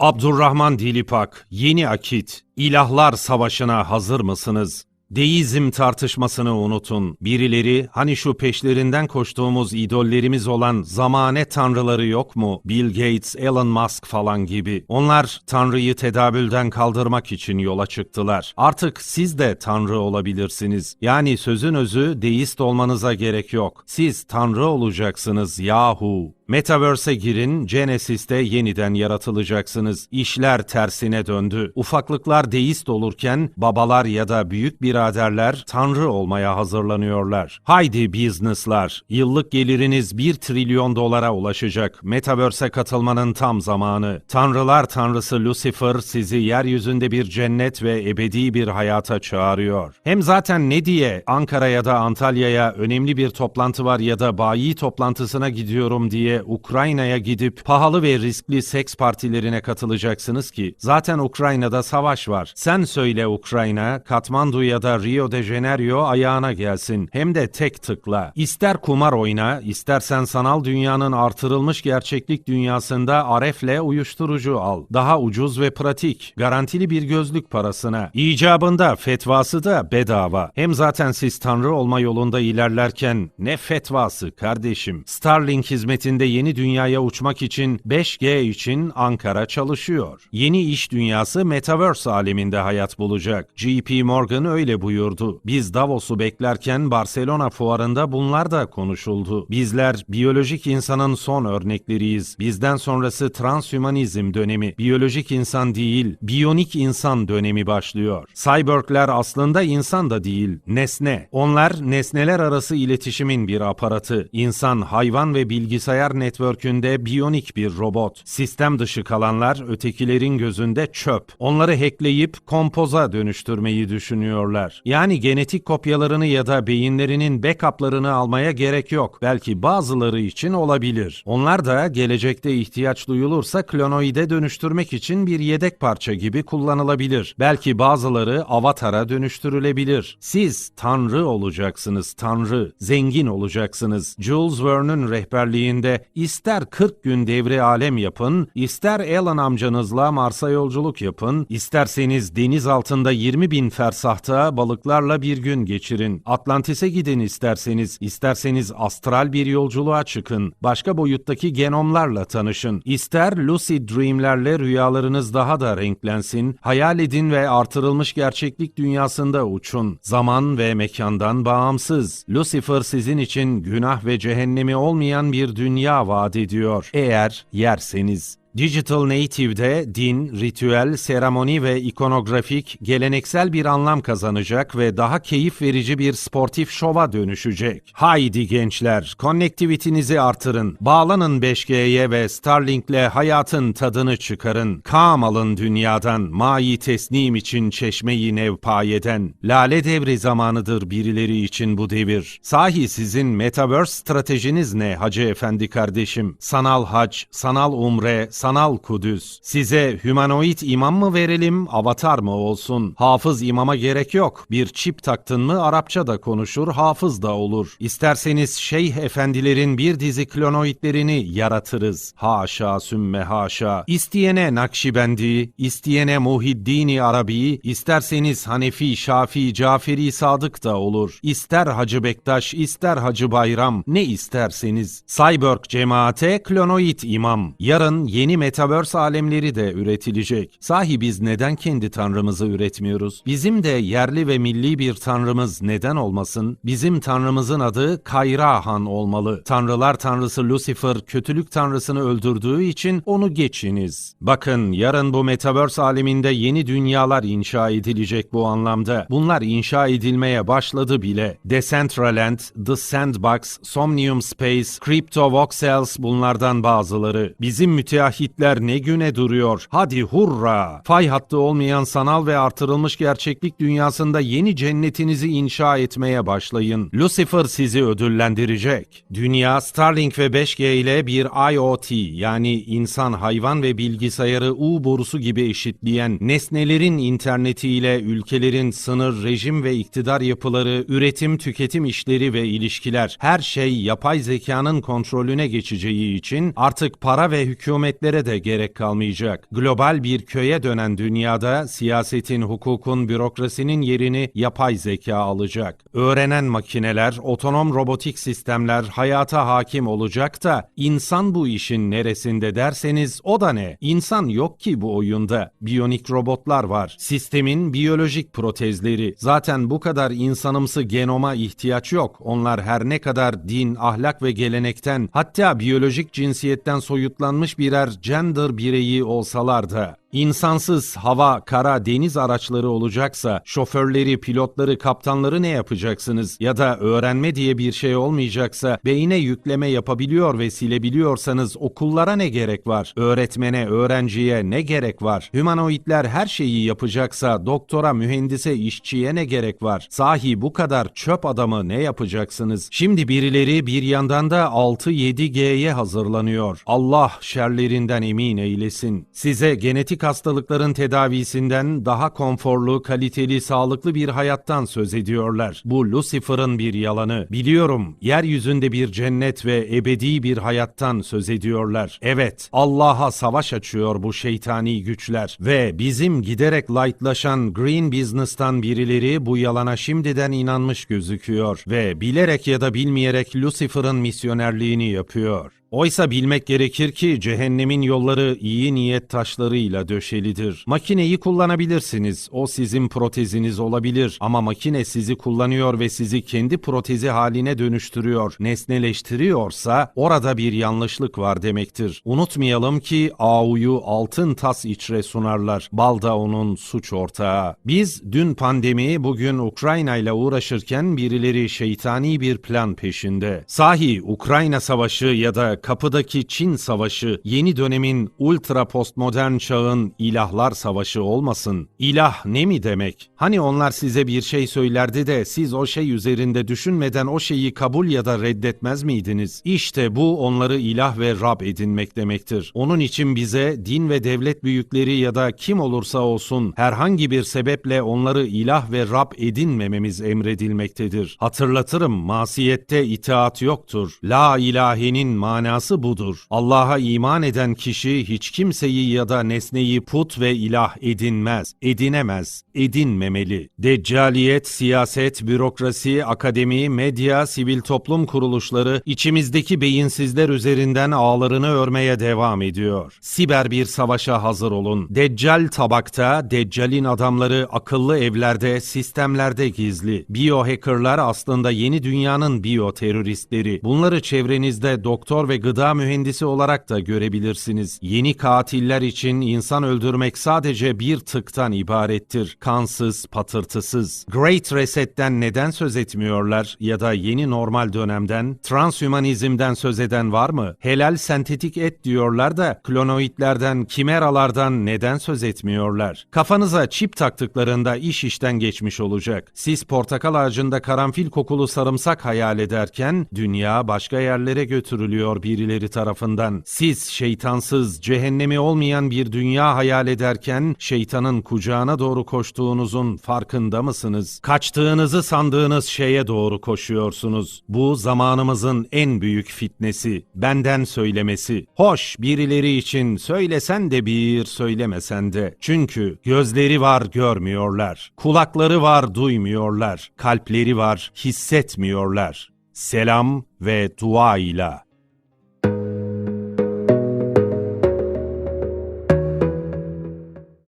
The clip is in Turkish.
Abdurrahman Dilipak, Yeni Akit, İlahlar Savaşı'na hazır mısınız? Deizm tartışmasını unutun. Birileri hani şu peşlerinden koştuğumuz idollerimiz olan zamane tanrıları yok mu? Bill Gates, Elon Musk falan gibi. Onlar tanrıyı tedavülden kaldırmak için yola çıktılar. Artık siz de tanrı olabilirsiniz. Yani sözün özü deist olmanıza gerek yok. Siz tanrı olacaksınız yahu. Metaverse'e girin, Genesis'te yeniden yaratılacaksınız. İşler tersine döndü. Ufaklıklar deist olurken babalar ya da büyük biraderler tanrı olmaya hazırlanıyorlar. Haydi business'lar, yıllık geliriniz 1 trilyon dolara ulaşacak. Metaverse'e katılmanın tam zamanı. Tanrılar tanrısı Lucifer sizi yeryüzünde bir cennet ve ebedi bir hayata çağırıyor. Hem zaten ne diye Ankara ya da Antalya'ya önemli bir toplantı var ya da bayi toplantısına gidiyorum diye Ukrayna'ya gidip pahalı ve riskli seks partilerine katılacaksınız ki zaten Ukrayna'da savaş var. Sen söyle Ukrayna, Katmandu ya da Rio de Janeiro ayağına gelsin. Hem de tek tıkla. İster kumar oyna, istersen sanal dünyanın artırılmış gerçeklik dünyasında arefle uyuşturucu al. Daha ucuz ve pratik. Garantili bir gözlük parasına. İcabında fetvası da bedava. Hem zaten siz tanrı olma yolunda ilerlerken ne fetvası kardeşim. Starlink hizmetinde yeni dünyaya uçmak için 5G için Ankara çalışıyor. Yeni iş dünyası Metaverse aleminde hayat bulacak. JP Morgan öyle buyurdu. Biz Davos'u beklerken Barcelona fuarında bunlar da konuşuldu. Bizler biyolojik insanın son örnekleriyiz. Bizden sonrası transhümanizm dönemi. Biyolojik insan değil, biyonik insan dönemi başlıyor. Cyborgler aslında insan da değil, nesne. Onlar nesneler arası iletişimin bir aparatı. İnsan, hayvan ve bilgisayar network'ünde biyonik bir robot. Sistem dışı kalanlar ötekilerin gözünde çöp. Onları hackleyip kompoza dönüştürmeyi düşünüyorlar. Yani genetik kopyalarını ya da beyinlerinin backup'larını almaya gerek yok. Belki bazıları için olabilir. Onlar da gelecekte ihtiyaç duyulursa klonoide dönüştürmek için bir yedek parça gibi kullanılabilir. Belki bazıları avatara dönüştürülebilir. Siz tanrı olacaksınız, tanrı. Zengin olacaksınız. Jules Verne'ün rehberliğinde ister 40 gün devre alem yapın, ister Alan amcanızla Mars'a yolculuk yapın, isterseniz deniz altında 20 bin fersahta balıklarla bir gün geçirin. Atlantis'e gidin isterseniz, isterseniz astral bir yolculuğa çıkın. Başka boyuttaki genomlarla tanışın. İster lucid dreamlerle rüyalarınız daha da renklensin, hayal edin ve artırılmış gerçeklik dünyasında uçun. Zaman ve mekandan bağımsız. Lucifer sizin için günah ve cehennemi olmayan bir dünya vaat ediyor. Eğer yerseniz. Digital Native'de din, ritüel, seremoni ve ikonografik geleneksel bir anlam kazanacak ve daha keyif verici bir sportif şova dönüşecek. Haydi gençler, connectivity'nizi artırın. Bağlanın 5G'ye ve Starlink'le hayatın tadını çıkarın. Kam alın dünyadan, mayi teslim için çeşmeyi nevpayeden. Lale devri zamanıdır birileri için bu devir. Sahi sizin Metaverse stratejiniz ne Hacı Efendi kardeşim? Sanal hac, sanal umre, sanal Kudüs. Size humanoid imam mı verelim, avatar mı olsun? Hafız imama gerek yok. Bir çip taktın mı Arapça da konuşur, hafız da olur. İsterseniz şeyh efendilerin bir dizi klonoidlerini yaratırız. Haşa sümme haşa. İsteyene Nakşibendi, isteyene Muhiddini Arabi, isterseniz Hanefi, Şafi, Caferi Sadık da olur. İster Hacı Bektaş, ister Hacı Bayram, ne isterseniz. Cyborg cemaate klonoid imam. Yarın yeni metaverse alemleri de üretilecek. Sahi biz neden kendi tanrımızı üretmiyoruz? Bizim de yerli ve milli bir tanrımız neden olmasın? Bizim tanrımızın adı Kayrahan olmalı. Tanrılar tanrısı Lucifer kötülük tanrısını öldürdüğü için onu geçiniz. Bakın yarın bu metaverse aleminde yeni dünyalar inşa edilecek bu anlamda. Bunlar inşa edilmeye başladı bile. Decentraland, The Sandbox, Somnium Space, Crypto Voxels bunlardan bazıları. Bizim müteahhitler ne güne duruyor. Hadi hurra! Fay hattı olmayan sanal ve artırılmış gerçeklik dünyasında yeni cennetinizi inşa etmeye başlayın. Lucifer sizi ödüllendirecek. Dünya Starlink ve 5G ile bir IoT yani insan, hayvan ve bilgisayarı U borusu gibi eşitleyen nesnelerin internetiyle ülkelerin sınır, rejim ve iktidar yapıları, üretim, tüketim işleri ve ilişkiler her şey yapay zekanın kontrolüne geçeceği için artık para ve hükümetlere devletlere de gerek kalmayacak. Global bir köye dönen dünyada siyasetin, hukukun, bürokrasinin yerini yapay zeka alacak. Öğrenen makineler, otonom robotik sistemler hayata hakim olacak da insan bu işin neresinde derseniz o da ne? İnsan yok ki bu oyunda. Biyonik robotlar var. Sistemin biyolojik protezleri. Zaten bu kadar insanımsı genoma ihtiyaç yok. Onlar her ne kadar din, ahlak ve gelenekten hatta biyolojik cinsiyetten soyutlanmış birer gender bireyi olsalar da İnsansız hava, kara, deniz araçları olacaksa şoförleri, pilotları, kaptanları ne yapacaksınız? Ya da öğrenme diye bir şey olmayacaksa beyine yükleme yapabiliyor ve silebiliyorsanız okullara ne gerek var? Öğretmene, öğrenciye ne gerek var? Humanoidler her şeyi yapacaksa doktora, mühendise, işçiye ne gerek var? Sahi bu kadar çöp adamı ne yapacaksınız? Şimdi birileri bir yandan da 6-7G'ye hazırlanıyor. Allah şerlerinden emin eylesin. Size genetik hastalıkların tedavisinden daha konforlu, kaliteli, sağlıklı bir hayattan söz ediyorlar. Bu Lucifer'ın bir yalanı. Biliyorum, yeryüzünde bir cennet ve ebedi bir hayattan söz ediyorlar. Evet, Allah'a savaş açıyor bu şeytani güçler ve bizim giderek lightlaşan green business'tan birileri bu yalana şimdiden inanmış gözüküyor ve bilerek ya da bilmeyerek Lucifer'ın misyonerliğini yapıyor. Oysa bilmek gerekir ki cehennemin yolları iyi niyet taşlarıyla döşelidir. Makineyi kullanabilirsiniz. O sizin proteziniz olabilir ama makine sizi kullanıyor ve sizi kendi protezi haline dönüştürüyor, nesneleştiriyorsa orada bir yanlışlık var demektir. Unutmayalım ki AU'yu altın tas içre sunarlar. Bal da onun suç ortağı. Biz dün pandemi, bugün Ukrayna ile uğraşırken birileri şeytani bir plan peşinde. Sahi Ukrayna savaşı ya da kapıdaki Çin savaşı yeni dönemin ultra postmodern çağın ilahlar savaşı olmasın. İlah ne mi demek? Hani onlar size bir şey söylerdi de siz o şey üzerinde düşünmeden o şeyi kabul ya da reddetmez miydiniz? İşte bu onları ilah ve Rab edinmek demektir. Onun için bize din ve devlet büyükleri ya da kim olursa olsun herhangi bir sebeple onları ilah ve Rab edinmememiz emredilmektedir. Hatırlatırım masiyette itaat yoktur. La ilahenin manası budur. Allah'a iman eden kişi hiç kimseyi ya da nesneyi put ve ilah edinmez, edinemez, edinmemeli. Deccaliyet, siyaset, bürokrasi, akademi, medya, sivil toplum kuruluşları içimizdeki beyinsizler üzerinden ağlarını örmeye devam ediyor. Siber bir savaşa hazır olun. Deccal tabakta, Deccal'in adamları akıllı evlerde, sistemlerde gizli. Biohackerlar aslında yeni dünyanın biyoteröristleri. Bunları çevrenizde doktor ve gıda mühendisi olarak da görebilirsiniz. Yeni katiller için insan öldürmek sadece bir tıktan ibarettir. Kansız, patırtısız. Great Reset'ten neden söz etmiyorlar ya da yeni normal dönemden, transhümanizmden söz eden var mı? Helal sentetik et diyorlar da klonoidlerden, kimeralardan neden söz etmiyorlar? Kafanıza çip taktıklarında iş işten geçmiş olacak. Siz portakal ağacında karanfil kokulu sarımsak hayal ederken dünya başka yerlere götürülüyor birileri tarafından. Siz şeytansız, cehennemi olmayan bir dünya hayal ederken şeytanın kucağına doğru koştuğunuzun farkında mısınız? Kaçtığınızı sandığınız şeye doğru koşuyorsunuz. Bu zamanımızın en büyük fitnesi. Benden söylemesi. Hoş birileri için söylesen de bir, söylemesen de. Çünkü gözleri var görmüyorlar. Kulakları var duymuyorlar. Kalpleri var hissetmiyorlar. Selam ve dua ile.